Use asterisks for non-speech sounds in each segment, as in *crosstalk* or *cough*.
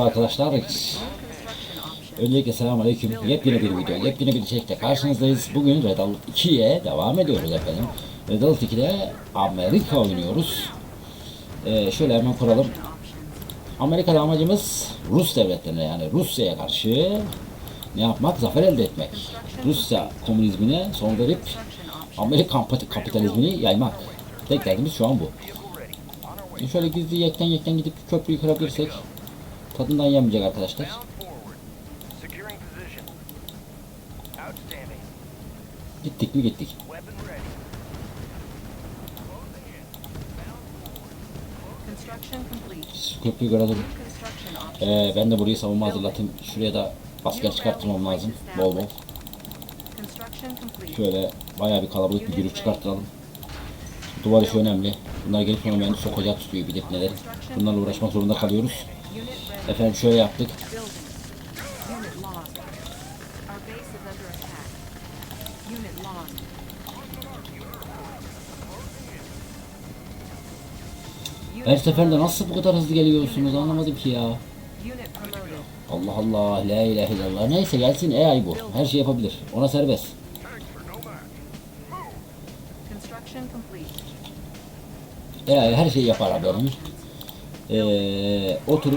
Merhaba arkadaşlar. Öncelikle selamünaleyküm. Yepyeni bir video, yepyeni bir içerikle karşınızdayız. Bugün Red Alert 2'ye devam ediyoruz efendim. Red Alert 2'de Amerika oynuyoruz. Ee, şöyle hemen kuralım. Amerika'da amacımız Rus devletlerine yani Rusya'ya karşı ne yapmak? Zafer elde etmek. Rusya komünizmine son verip Amerikan kapitalizmini yaymak. Tek derdimiz şu an bu. Şöyle gizli yekten yekten gidip köprüyü kırabilirsek tadından yenmeyecek arkadaşlar. Gittik mi gittik. Köprüyü options. Ee, ben de burayı savunma hazırlatayım. Şuraya da asker çıkartmam lazım. Bol bol. Şöyle bayağı bir kalabalık bir yürüyüş çıkarttıralım. Duvar işi önemli. Bunlar gelip sonra beni sokacak tutuyor bilip neler. Bunlarla uğraşmak zorunda kalıyoruz. Efendim şöyle yaptık. Her seferinde nasıl bu kadar hızlı geliyorsunuz anlamadım ki ya. Allah Allah la ilahe illallah. Neyse gelsin AI bu. Her şey yapabilir. Ona serbest. AI her şeyi yapar haberim. Ee, complete.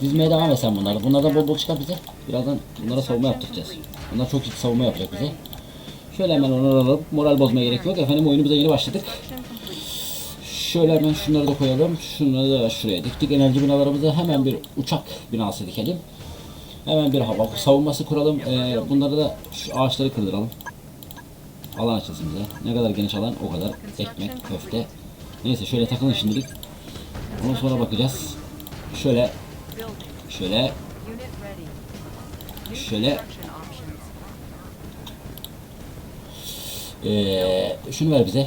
Dizmeye devam et sen bunları. Bunlardan bol bol çıkar bize. Birazdan bunlara savunma yaptıracağız. Bunlar çok iyi savunma yapacak bize. Şöyle hemen onları alalım. Moral bozmaya gerek yok. Efendim oyunumuza yeni başladık. Şöyle hemen şunları da koyalım. Şunları da şuraya diktik. Enerji binalarımıza hemen bir uçak binası dikelim. Hemen bir hava savunması kuralım. Ee, bunları da şu ağaçları kırdıralım. Alan açılsın bize. Ne kadar geniş alan o kadar ekmek, köfte. Neyse şöyle takılın şimdilik. Ondan sonra bakacağız. Şöyle, şöyle, Şöyle. ee, şunu ver bize.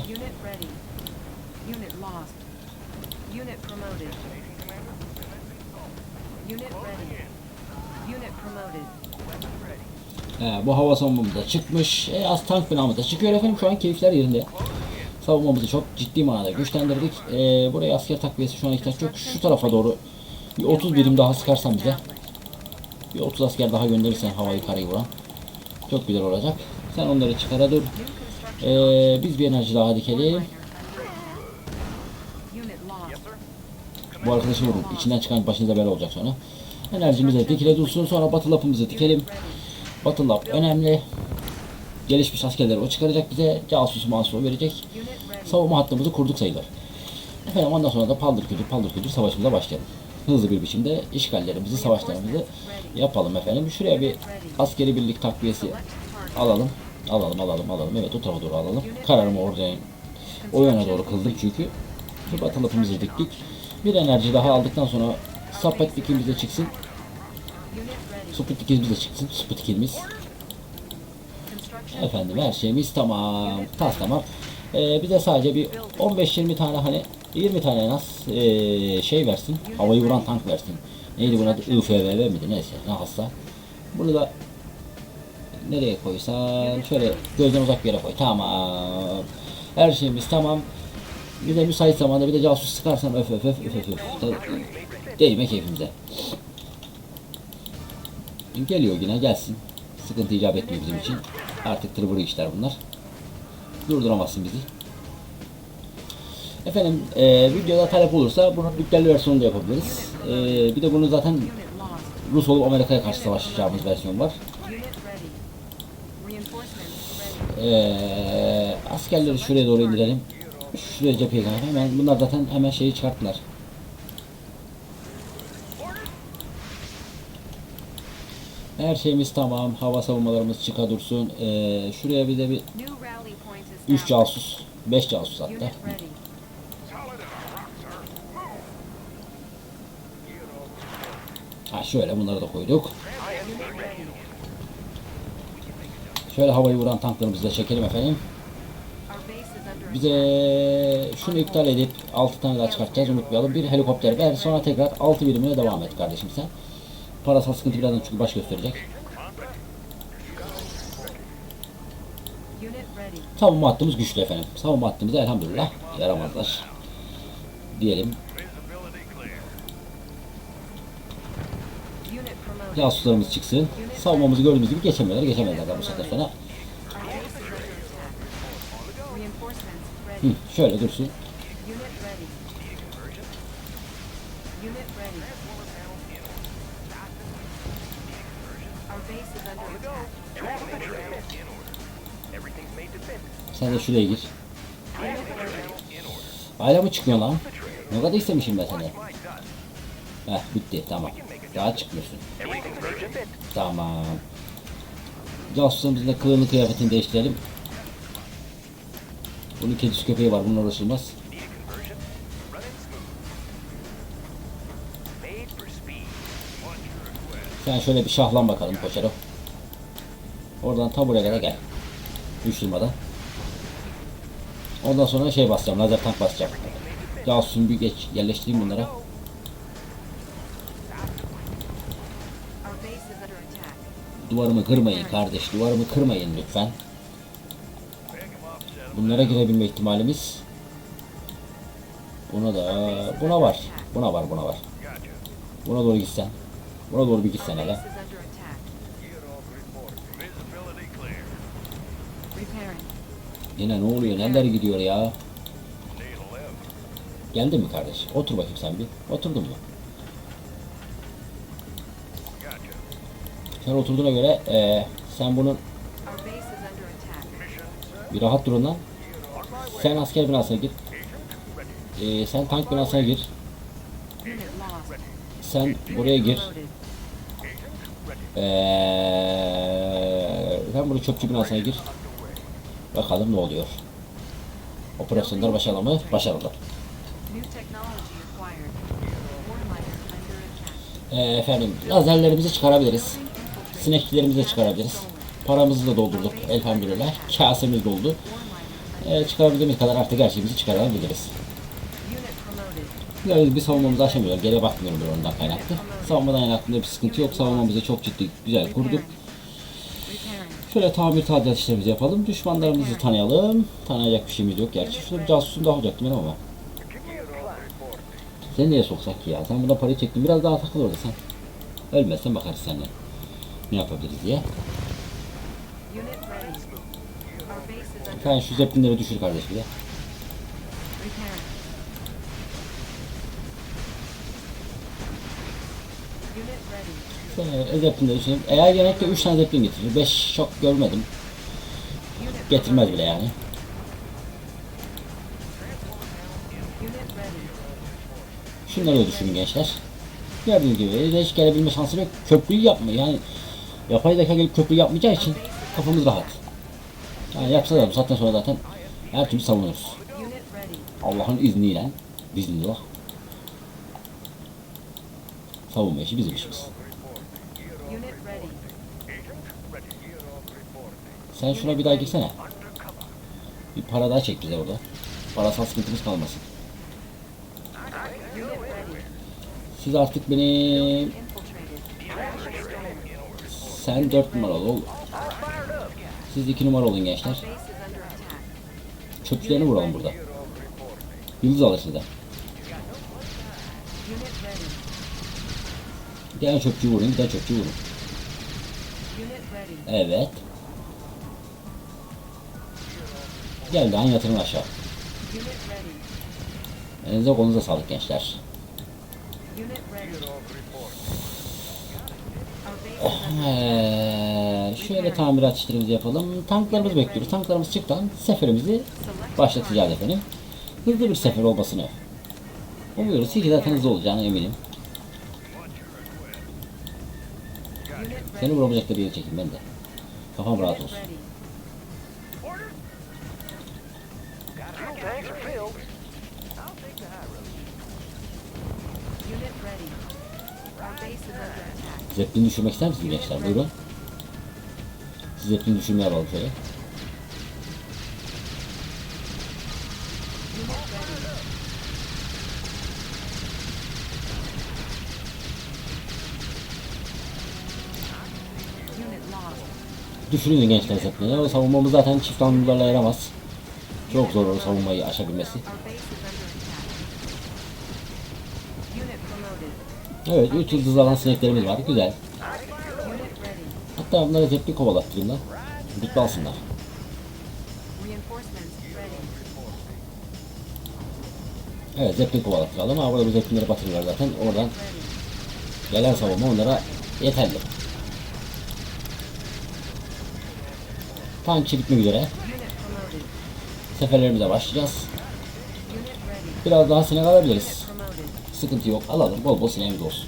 He, bu hava savunmamız da çıkmış. E, az tank binamız da çıkıyor efendim. Şu an keyifler yerinde. Savunmamızı çok ciddi manada güçlendirdik. E, buraya asker takviyesi şu an ihtiyaç yok. Şu tarafa doğru bir 30 birim daha sıkarsan bize. Bir 30 asker daha gönderirsen havayı karayı vuran. Çok güzel olacak. Sen onları çıkara dur. E, biz bir enerji daha dikelim. Bu arkadaşı vurun. İçinden çıkan başınıza bela olacak sonra. Enerjimize dikile dursun. Sonra batı lapımızı dikelim. Batı lap önemli. Gelişmiş askerleri o çıkaracak bize. Casus mansu verecek. Savunma hattımızı kurduk sayılır. Efendim ondan sonra da paldır küldür paldır küldür savaşımıza başlayalım. Hızlı bir biçimde işgallerimizi, savaşlarımızı yapalım efendim. Şuraya bir askeri birlik takviyesi alalım. Alalım, alalım, alalım. Evet o tarafa doğru alalım. Kararımı oraya, o yöne doğru kıldım çünkü. Şu batı lapımızı diktik. Bir enerji daha aldıktan sonra Sputnik'imiz de çıksın. Sputnik'imiz de çıksın. Sputnik'imiz. Efendim her şeyimiz tamam. Tas tamam. Ee, bize sadece bir 15-20 tane hani 20 tane en az ee, şey versin. Havayı vuran tank versin. Neydi bunun adı? IFVV miydi? Neyse ne. Bunu da nereye koysan şöyle gözden uzak bir yere koy. Tamam. Her şeyimiz tamam. Bir de müsait zamanda bir de casus sıkarsan öf öf öf öf öf. öf. Değme keyfimize. Geliyor yine gelsin. Sıkıntı icap etmiyor bizim için. Artık tırvırı işler bunlar. Durduramazsın bizi. Efendim e, videoda talep olursa bunun dükkanlı versiyonu da yapabiliriz. E, bir de bunu zaten. Rus olup Amerika'ya karşı savaşacağımız versiyon var. E, askerleri şuraya doğru indirelim. Şuraya cepheye. Hemen bunlar zaten hemen şeyi çıkarttılar. Her şeyimiz tamam. Hava savunmalarımız çıka dursun. E, şuraya bir de bir New rally point 3 established. casus, 5 casus hatta. Ha şöyle bunları da koyduk. Şöyle havayı vuran tanklarımızı da çekelim efendim. Bize şunu iptal edip 6 tane daha çıkartacağız unutmayalım. Bir helikopter ver sonra tekrar 6 birimine devam et kardeşim sen. Parasal sıkıntı birazdan çünkü baş gösterecek. Savunma hattımız güçlü efendim. Savunma hattımıza elhamdülillah yaramazlar. Diyelim. Casuslarımız çıksın. Savunmamızı gördüğünüz gibi geçemiyorlar. Geçemezler bu saatten sonra. Hı, şöyle dursun. Sen de şuraya gir. Hala mı çıkmıyor lan? Ne kadar istemişim ben seni. Heh bitti tamam. Daha çıkmıyorsun. Tamam. Casuslarımızın da kılığını kıyafetini değiştirelim. Bunun kedisi köpeği var. Bununla uğraşılmaz. Sen şöyle bir şahlan bakalım Koçero. Oradan ta buraya gel. Durmadan. Ondan sonra şey basacağım. Lazer tank basacağım. Casusunu bir geç yerleştireyim bunlara. Duvarımı kırmayın kardeş. Duvarımı kırmayın lütfen. Bunlara girebilme ihtimalimiz Buna da buna var. Buna var buna var. Buna doğru gitsen. Buna doğru bir gitsen hele. Repairing. Yine ne oluyor? Neler gidiyor ya? Need a lift. Geldi mi kardeş? Otur bakayım sen bir. Oturdun mu? Sen oturduğuna göre eee, sen bunun bir rahat dur ondan. On my way. Sen asker binasına gir. Eee, sen tank binasına gir. Sen buraya gir. Eee, sen buraya çöpçü binasına gir. Bakalım ne oluyor. Operasyonlar başarılı mı? Başarılı. Eee, efendim lazerlerimizi çıkarabiliriz. Sinekçilerimizi de çıkarabiliriz. Paramızı da doldurduk elhamdülillah. Kasemiz doldu. Eee, çıkarabildiğimiz kadar artık her şeyimizi çıkarabiliriz. Yani bir savunmamızı aşamıyorlar. Geriye bakmıyorum ben ondan kaynaklı. Savunmadan kaynaklı bir sıkıntı yok. Savunmamızı çok ciddi güzel kurduk. Şöyle tamir tadilat işlerimizi yapalım. Düşmanlarımızı tanıyalım. Tanıyacak bir şeyimiz yok gerçi. Şurada bir casusunu daha olacaktım benim ama. Seni nereye soksak ki ya? Sen buradan parayı çektin. Biraz daha takıl orada sen. Ölmezsen bakarız seninle. Ne yapabiliriz diye. Sen şu zeplinleri düşür kardeş bir de. repairing. Ready. Sen zeplinleri düşür. Eğer genellikle 3 tane zeplin getirir. 5 çok görmedim. Getirmez bile yani. Şunları da düşünün gençler. Gördüğünüz gibi de hiç gelebilme şansı yok. Köprüyü yapma yani yapay zeka gelip köprüyü yapmayacağı için kafamız rahat. Yani yapsa da bu saatten sonra zaten her türlü savunuruz. Allah'ın izniyle Bismillah. Savunma işi bizim işimiz. Unit ready. Sen şuna bir daha girsene. Bir para daha çek bize orada. Parasal sıkıntımız kalmasın. Siz artık. Storm. Sen 4 numaralı ol. Siz 2 numara olun gençler. Çöpçülerini vuralım burada. Yıldız alır ready. Bir tane çöpçü vurun, bir tane. Evet. Gel lan yatırın aşağı. Elinize kolunuza sağlık gençler. Ee, şöyle tamirat işlerimizi yapalım. Tanklarımızı bekliyoruz. Tanklarımız çıktan seferimizi başlatacağız efendim. Hızlı bir sefer olmasını umuyoruz ki zaten hızlı olacağına eminim. Seni vuramayacakları yere çekin ben de. Kafam rahat olsun. Tanks are filled. I'll take the high road. Unit ready. Our base is under attack. Zeppelin düşürmek ister misiniz gençler? Buyurun. Siz Zeppelin düşürmeye alalım şöyle. Unit ready. Unit lost. Düşürün gençler Zeppelin'i. O savunmamız zaten çift anlılarla yaramaz. Çok zor o savunmayı aşabilmesi. Evet 3 yıldız alan sineklerimiz var. Güzel. Hatta bunları tepki kovalattırayım lan. Rütbe alsınlar. Evet zeplin kovalattıralım ama burada bu zeplinleri batırırlar zaten. Oradan gelen savunma onlara yeterli. Tank işi bitmek üzere. Seferlerimize başlayacağız. Biraz daha sinek alabiliriz. Sıkıntı yok. Alalım. Bol bol sineğimiz olsun.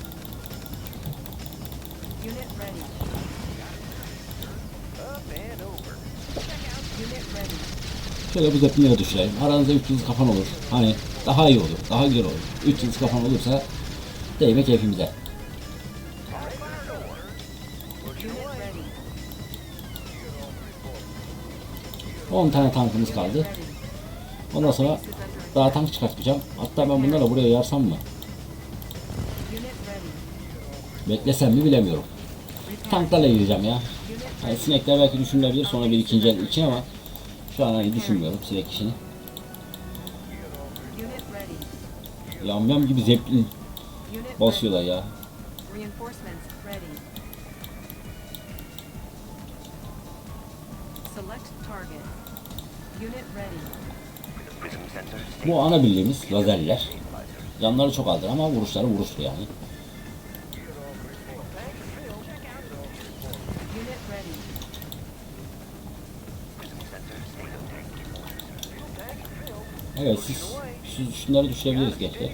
Şöyle bu zeplinleri düşürelim. Aranızda 3 yıldız kafan olur. Hani daha iyi olur. Daha güzel olur. 3 yıldız kafan olursa değme keyfimize. 10 tane tankımız kaldı. Ondan sonra daha tank çıkartacağım. Hatta ben bunlarla buraya yarsam mı? Beklesem mi bilemiyorum. Tanklarla gireceğim ya. Yani sinekler belki düşünülebilir sonra bir ikinci el için ama şu an hani düşünmüyorum sinek işini. Ready. Yamyam gibi zeplin basıyorlar ya. Select target. Unit ready. Bu ana birliğimiz lazerler. Canları çok azdır ama vuruşları vuruşlu yani. Evet siz şu, şunları düşürebiliriz gençler.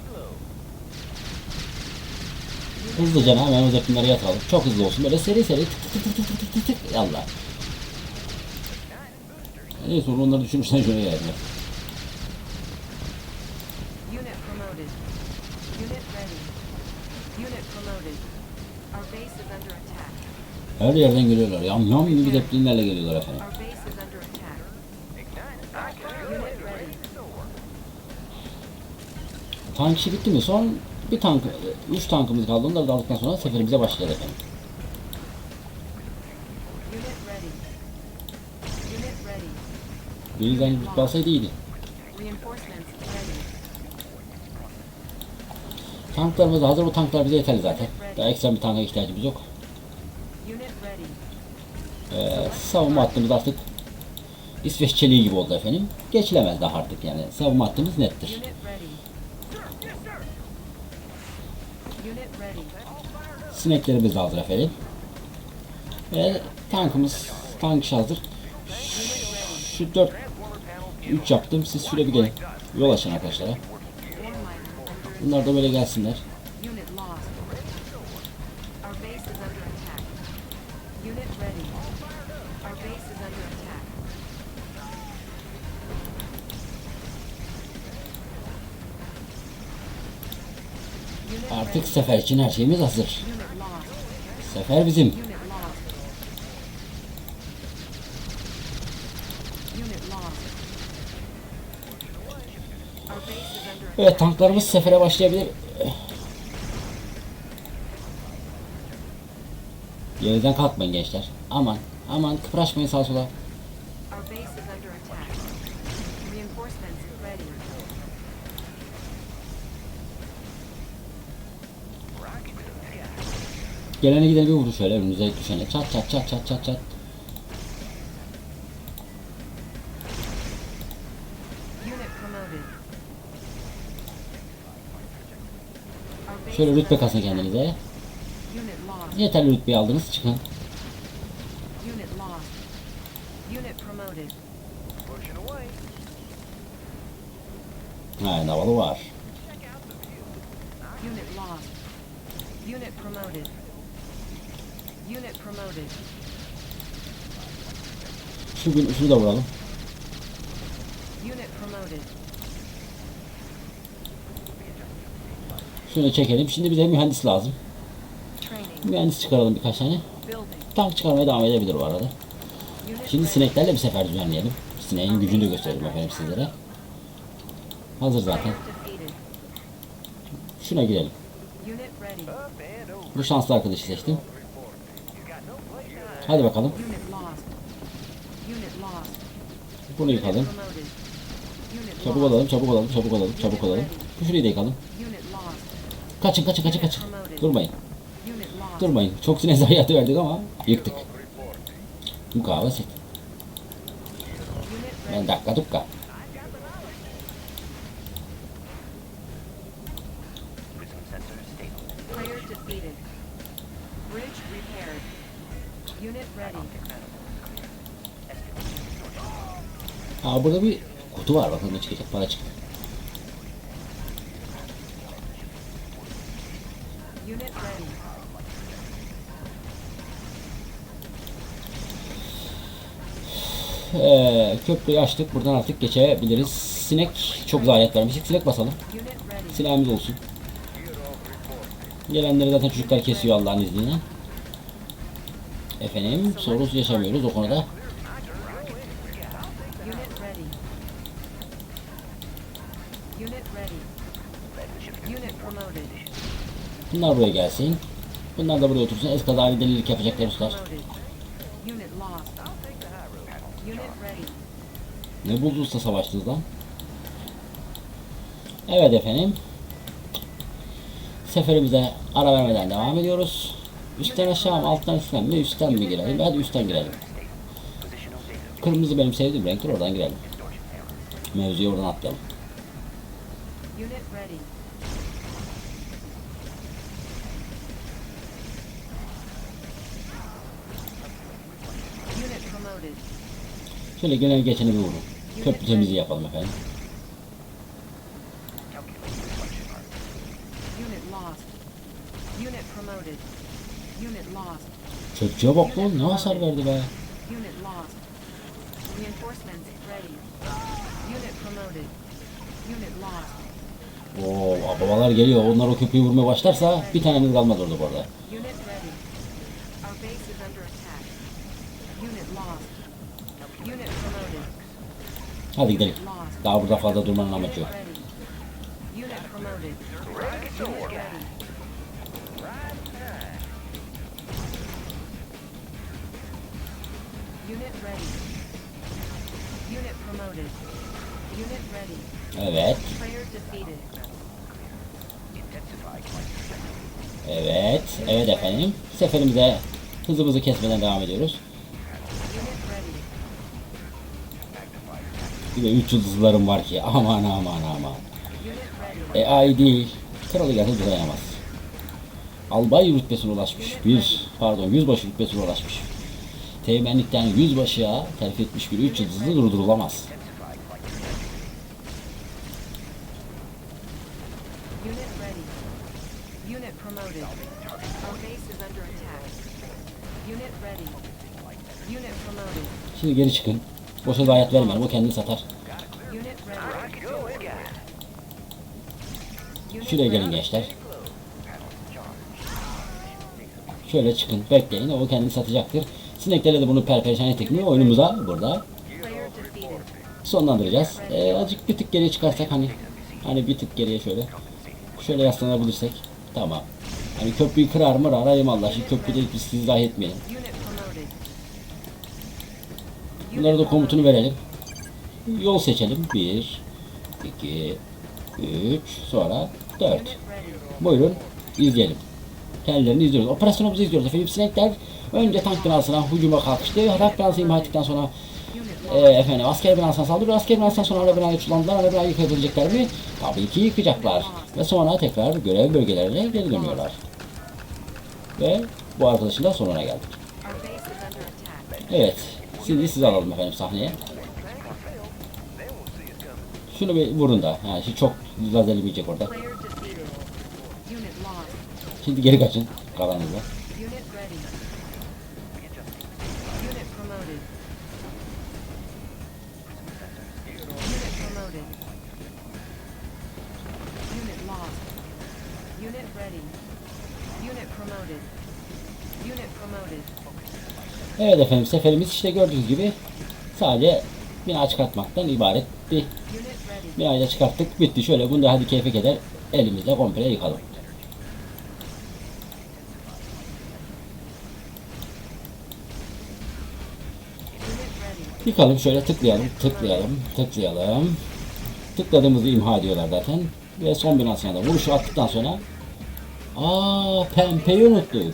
Hızlıca hemen o zeplinleri yatalım. Çok hızlı olsun. Böyle seri seri tık tık tık tık tık tık tık tık. Yallah. Neyse onları düşürürsen şöyle geldim. Unit promoted. Unit ready. Unit promoted. Our base is under attack. Her yerden geliyorlar. Yam yam gibi zeplinlerle geliyorlar efendim. Tank işi bitti mi? Son bir tank, üç tankımız kaldı. Onları da aldıktan sonra seferimize başlayacağız efendim. Rütbe alsaydı iyiydi. Tanklarımız hazır. Bu tanklar bize yeterli zaten. Daha ekstra bir tanka ihtiyacımız yok. Ee, savunma hattımız artık İsveç çeliği gibi oldu efendim. Geçilemez daha artık yani. Savunma hattımız nettir. Sineklerimiz de hazır efendim. Ve tankımız, tank hazır. Şu 4 3 yaptım. Siz şöyle bir gelin. Yol açın arkadaşlara. Bunlar da böyle gelsinler. Artık sefer için her şeyimiz hazır. Sefer bizim. Evet tanklarımız sefere başlayabilir. Yerden kalkmayın gençler. Aman aman kıpraşmayın sağa sola. Gelene gidene bir vurdu şöyle önümüze düşene. Çat çat çat çat çat çat. Şöyle rütbe kasın kendinize. Yeterli rütbeyi aldınız çıkın. Aynen havalı var. Unit lost. Unit promoted. Unit promoted. Şu gün şunu da vuralım. Şunu çekelim. Şimdi bize mühendis lazım. Mühendis çıkaralım birkaç tane. Tank çıkarmaya devam edebilir bu arada. Şimdi sineklerle bir sefer düzenleyelim. Sineğin gücünü de gösterelim efendim sizlere. Hazır zaten. Şuna girelim. Bu şanslı arkadaşı seçtim. Hadi bakalım. Bunu yıkalım. Çabuk olalım, çabuk olalım, çabuk olalım, çabuk olalım. Şurayı da yıkalım. Kaçın kaçın kaçın kaçın. Durmayın. Durmayın. Çok sinir zayiatı verdik ama yıktık. Mukavemet. Unit Ben dakika dukka. Aa burada bir kutu var bakalım ne çıkacak para çıktı. Ee, köprüyü açtık buradan artık geçebiliriz. Sinek çok zayiat vermiştik. Sinek basalım. Silahımız olsun. Gelenleri zaten çocuklar kesiyor Allah'ın izniyle. Efendim sorun yaşamıyoruz o konuda. Unit ready. Unit ready. Unit promoted. Bunlar buraya gelsin. Bunlar da buraya otursun. Eskada bir delilik yapacaklar ustalar. Ne buldu usta savaştınız lan? Evet efendim. Seferimize ara vermeden devam ediyoruz. Üstten aşağı mı alttan üstten mi üstten mi girelim? Hadi üstten girelim. Kırmızı benim sevdiğim renktir oradan girelim. Mevzuya oradan atlayalım. Unit ready. Unit promoted. Şöyle gelen geçeni bir vurun. Köprü temizliği yapalım efendim. Çöpçüye bak lan ne hasar verdi be. Oo babalar geliyor. Onlar o köprüyü vurmaya başlarsa bir tanemiz kalmaz orada bu arada. Unit ready. Our base is under attack. Unit lost. Unit promoted. Hadi gidelim. Daha burada fazla durmanın Unit yok. Evet. Evet. Evet efendim. Seferimize hızımızı kesmeden devam ediyoruz. Bir de 3 yıldızlarım var ki aman aman aman. E ay değil. Kralı gelse dayanamaz. Albay rütbesine ulaşmış. Bir, pardon yüzbaşı rütbesine ulaşmış. Teğmenlikten yüzbaşıya terfi etmiş bir 3 yıldızlı durdurulamaz. Şimdi geri çıkın. Boşa zayiat vermeyelim o kendini satar. Şuraya gelin gençler. Şöyle çıkın bekleyin o kendini satacaktır. Sineklerle de bunu perperişan ettik mi oyunumuza burada sonlandıracağız. Ee, azıcık bir tık geriye çıkarsak hani hani bir tık geriye şöyle şöyle yaslanabilirsek tamam. Hani köprüyü kırar mı arayayım Allah şimdi köprüde biz sizi dahi etmeyelim. Unit promoted. Bunlara da komutunu verelim. Yol seçelim. 1 2 3 sonra 4. Unit ready. Buyurun izleyelim. Kendilerini izliyoruz. Operasyonumuzu izliyoruz efendim. Sinekler önce tank binasına hücuma kalkıştı. Tank binası imha ettikten sonra e, efendim asker binasına saldırıyor. Asker binasından sonra ana binayı tutulanlar ana binayı yıkabilecekler mi? Tabii ki yıkacaklar. Ve sonra tekrar görev bölgelerine geri dönüyorlar. Ve bu arkadaşın da sonuna geldik. Evet. Şimdi sizi alalım efendim sahneye. Şunu bir vurun da. Ha, şimdi çok lazerli yiyecek orada. Şimdi geri kaçın. Ready. Unit promoted. Unit promoted. Evet efendim seferimiz işte gördüğünüz gibi sadece bina çıkartmaktan. Unit ready. Binayı çıkarttık bitti. Şöyle bunu da hadi keyfe keder elimizle komple yıkalım. Yıkalım şöyle tıklayalım tıklayalım tıklayalım. Tıkladığımızı imha ediyorlar zaten. Ve son binasına da vuruşu attıktan sonra Aa pembeyi unuttuk.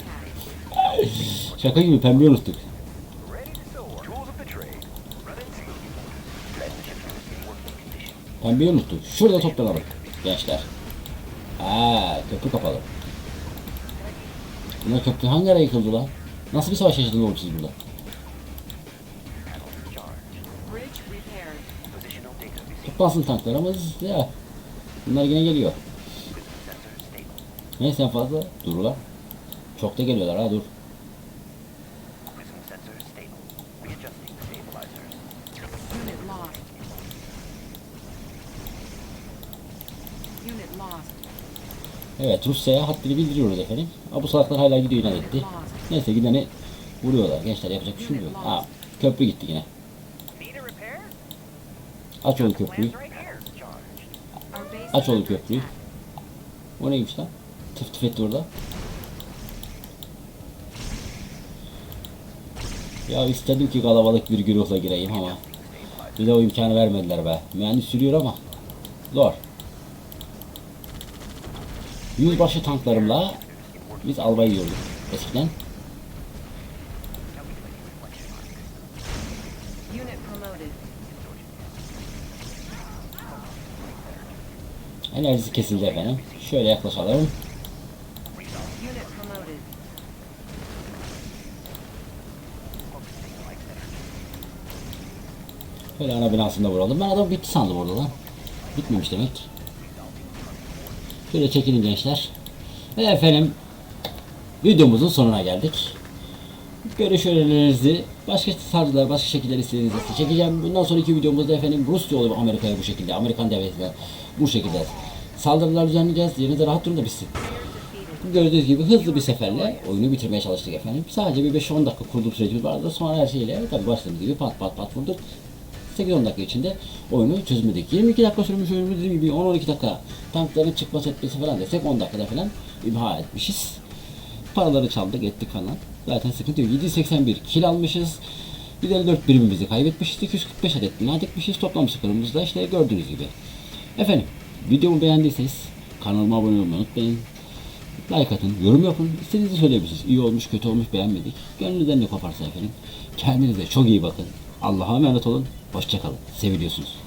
*laughs* Şaka gibi pembeyi unuttuk. Pembeyi unuttuk. Şurada toplanalım gençler. Aa köprü kapalı. Bunlar köprü hangi ara yıkıldı lan? Nasıl bir savaş yaşadınız oğlum siz burada? Toplansın tanklarımız ya. Bunlar yine geliyor. Neyse fazla dur ulan. Çok da geliyorlar ha dur. Prism sensors stable. Readjusting stabilizers. Unit lost. Unit lost. Evet Rusya'ya haddini bildiriyoruz efendim. Ama bu salaklar hala gidiyor inat etti. Neyse gideni vuruyorlar. Gençler yapacak bir şey yok. Ha köprü gitti yine. Aç oğlum köprüyü. Aç under köprüyü. O neymiş lan? Tıf tıf etti orada. Ya istedim ki kalabalık bir güruhla gireyim ama bir de o imkanı vermediler be. Mühendis sürüyor ama zor. Yüzbaşı tanklarımla biz albay yiyorduk eskiden. Enerjisi kesildi efendim. Şöyle yaklaşalım. Şöyle ana binasında vuralım. Ben adam bitti sandım orada lan. Bitmemiş demek. Şöyle çekilin gençler. Ve efendim videomuzun sonuna geldik. Görüş önerilerinizi başka tarzlar, başka şekiller istediğinizde çekeceğim. Bundan sonraki videomuzda efendim Rusya olup Amerika'ya bu şekilde, Amerikan devletine bu şekilde saldırılar düzenleyeceğiz. Yerinizde rahat durun da bitsin. Gördüğünüz gibi hızlı bir seferle oyunu bitirmeye çalıştık efendim. Sadece bir 5-10 dakika kurulum sürecimiz vardı. Sonra her şeyle tabi başladığımız gibi pat pat pat vurduk. 8-10 dakika içinde oyunu çözmedik. 22 dakika sürmüş oyunumuz dediğim gibi 10-12 dakika tankların çıkması etmesi falan desek 10 dakikada falan imha etmişiz. Paraları çaldık ettik falan. Zaten sıkıntı yok. 781 kil almışız. 154 birimimizi kaybetmişiz. 245 adet bina dikmişiz. Toplam skorumuz da işte gördüğünüz gibi. Efendim videomu beğendiyseniz kanalıma abone olmayı unutmayın. Like atın, yorum yapın. İstediğinizi söyleyebilirsiniz. İyi olmuş, kötü olmuş, beğenmedik. Gönlünüzden ne koparsa efendim. Kendinize çok iyi bakın. Allah'a emanet olun. Hoşçakalın. Seviliyorsunuz.